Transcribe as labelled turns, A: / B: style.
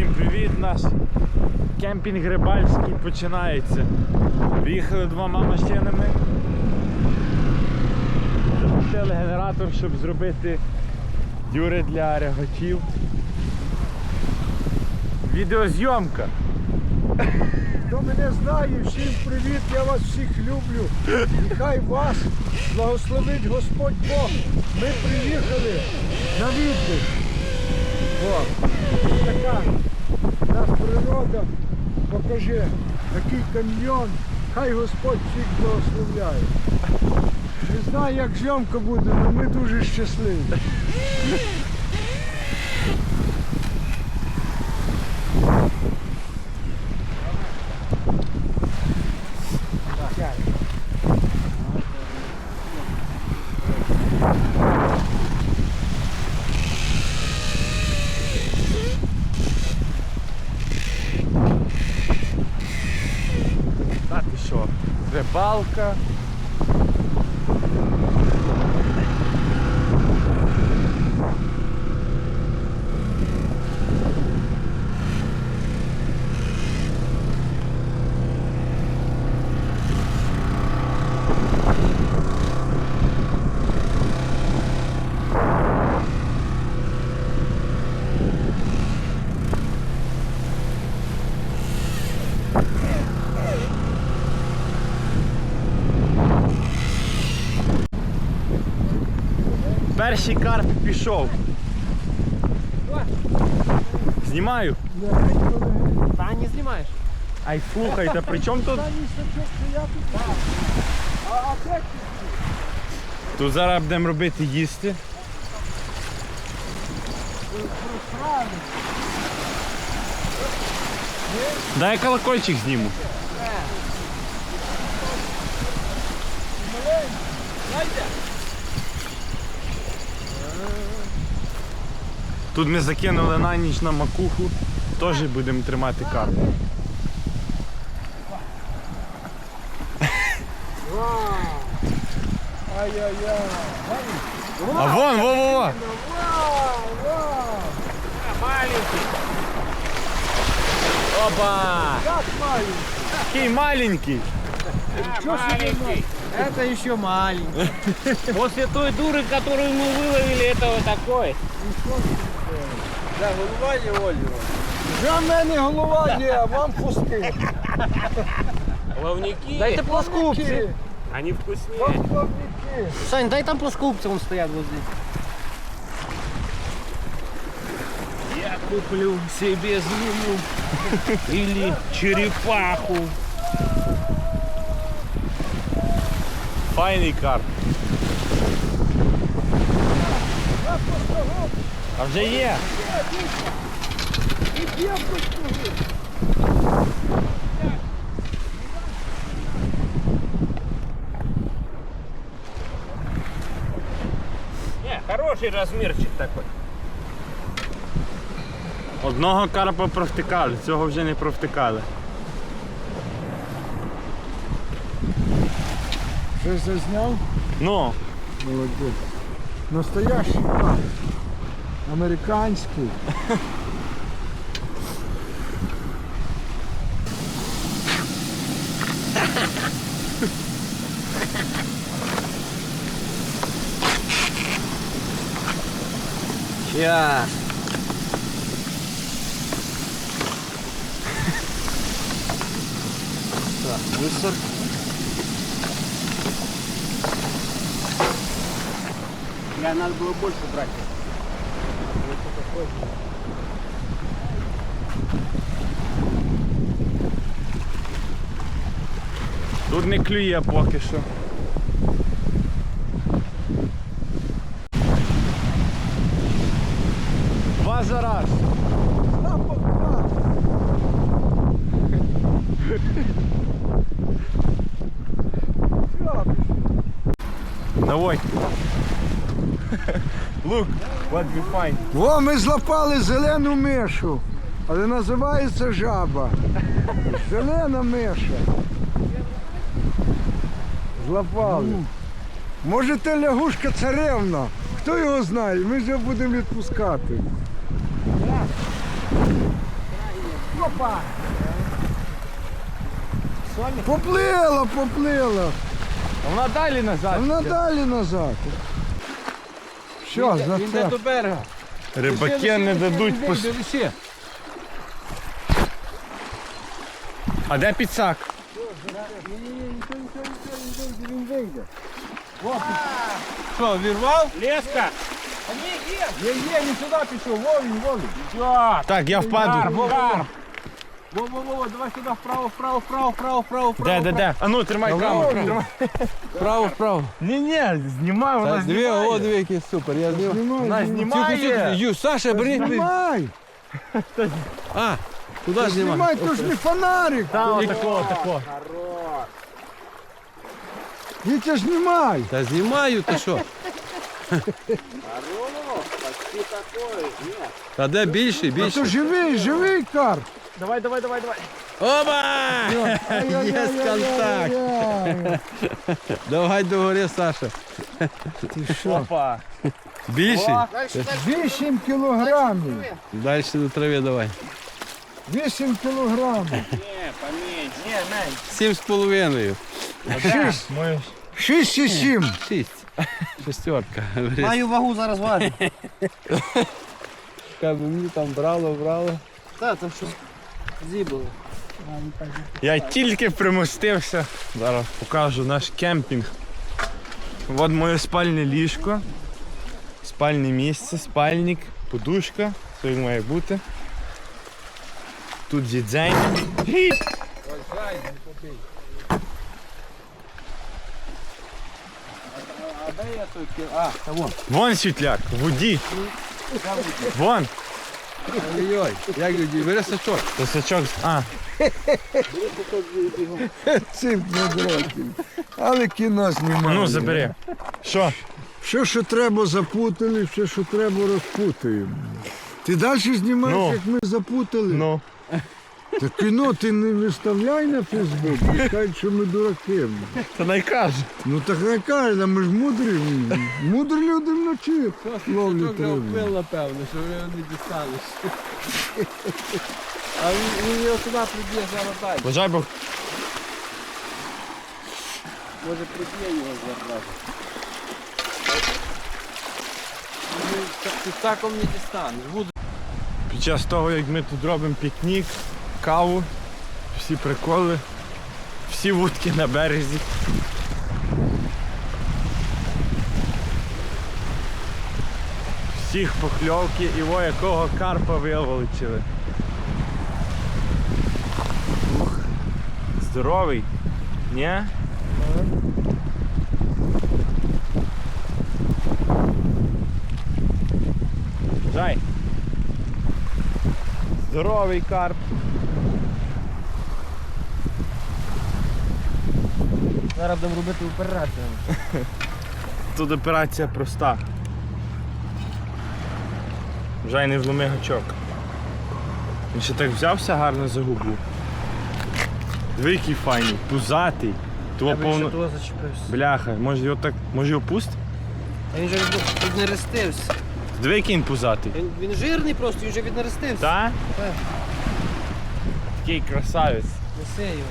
A: Всім привіт! Наш кемпінг рибальський починається. Приїхали двома машинами. Запустили генератор, щоб зробити дюри для рягачів. Відеозйомка.
B: Хто мене знає, всім привіт, я вас всіх люблю. І хай вас благословить Господь Бог. Ми приїхали на віддих. Така нас природа. Покажи, такий каньйон. Хай Господь всіх благословляє. Не знаю, як зйомка буде, але ми дуже щасливі.
A: Та ти що? Рибалка. Перший карп пішов. Знімаю.
C: Та не знімаєш.
A: Ай слухайте, при чому тут?
B: Тут.
A: Зараз будемо робити їсти. Дай колокольчик зніму. Тут ми закинули на ніч на макуху, теж будемо тримати карпу.
B: Ай-яй-яй.
A: А вон, во-во-во!
B: Вау, вау.
C: Маленький. Опа!
B: Как маленький.
A: Маленький.
C: Это еще маленький. После той дуры, которую мы выловили, это вот такой.
B: Вже в мене голова є, а вам пусти.
C: Плавники.
B: Дайте плоскупці.
C: Они вкуснее.
B: Плавники.
C: Сань, дай там плоскупцы, он стоят возле. Я куплю себе змею или черепаху.
A: Файний карп. А вже є.
C: Не, хороший размерчик такой.
A: Одного карпа провтикали, цього вже не провтикали.
B: Вже зазняв?
A: Ну,
B: Молодець. Настоящий карп. Американський.
C: Сейчас. Так, мусор. Я надо было больше брать.
A: тут не клює поки що. Два за раз. Давай. Look, what we find.
B: Во, ми злопали зелену мишу, але називається жаба. Зелена миша. Злопали. Може, це лягушка царевна. Хто його знає? Ми вже будемо відпускати.
C: Опа!
B: Поплила, поплила.
A: Вона далі назад.
B: Вона далі назад. Що, за
C: Він йде
B: це?
C: до берега.
A: Рибаки не дадуть пос...
C: Вище.
A: А де підсак?
B: Він вийде.
C: Що, вірвав? Леска! А ні, є! Є, є, він сюди пішов, вовін, вовін.
A: Так, я впаду.
C: Во, во, во, во, давай сюди, вправо, вправо, вправо, вправо, вправо, вправо.
A: Де, де, де? А ну, тримай камеру. Тримай.
C: Вправо, вправо.
A: Ні, ні, знімай, вона
C: Дві,
A: знімає.
C: о, дві, який супер, я знімаю.
A: Вона
C: Тихо, тихо,
A: знімає.
C: Ю, Саша, бери.
B: Знімай!
C: А, куди знімай?
B: Знімай, то ж не фонарик!
A: Там отако, отако.
B: Вітя, знімай!
C: Та знімаю, ти що? Та де більший,
B: А то
C: більший.
B: живий, живий карп!
A: Давай, давай, давай, давай.
C: Оба! Є контакт.
B: Ай-яй-яй-яй-яй.
C: Давай до гори, Саша.
B: Ти що?
A: Опа.
C: Більший?
B: 8 кілограмів!
C: Далі до трави давай.
B: 8 кілограмів!
C: Сім з половиною.
B: Шість. 6 чи 7?
C: Шість. Шестерка.
D: Маю вагу зараз важу.
C: Кабы мені там брало, брало.
D: Так, там щось зібало.
A: Я тільки примостився. Зараз покажу наш кемпінг. От моє спальне ліжко. Спальне місце, спальник, подушка. Все як має бути. Тут зідзення.
C: А, та вон.
A: Вон світляк, в воді. Вон.
C: Ой-ой, як люди, бери сачок.
A: То сачок. А,
B: Цим квадратів. Але кіно знімає.
A: ну забери. Що?
B: Все, що треба, запутали, все, що треба, розпутаємо. Ти далі знімаєш,
A: Ну.
B: як ми запутали?
A: Ну.
B: Та кіно ти не виставляй на Фейсбук, кажуть, що ми дураки.
A: Та найкаже.
B: Ну так не каже, ми ж мудрі. Мудрі люди вночі ловлять рибу.
C: впив, напевно, що ви не дістанеш. А він, він його туди приб'є зараз далі.
A: Бажай Бог.
C: Може приб'є його зараз. Ти таком не дістанеш. Буду.
A: Під час того, як ми тут робимо пікнік, каву, всі приколи, всі вудки на березі. Всіх покльовки і во якого карпа виловили. Ух, здоровий. Ні? Жай. Здоровий карп.
D: Зараз будемо робити операцію.
A: Тут операція проста. Вже й не вломи гачок. Він ще так взявся гарно за губу. Диви, який файний, пузатий. Того
D: Я
A: повно.
D: того зачепився.
A: Бляха, може його так. Може його пуст?
D: А Він же від- віднерестився.
A: Диви, який він пузатий.
D: Він, він жирний просто, він вже віднаростився.
A: Так?
D: Так.
A: Такий красавець.
D: Неси його.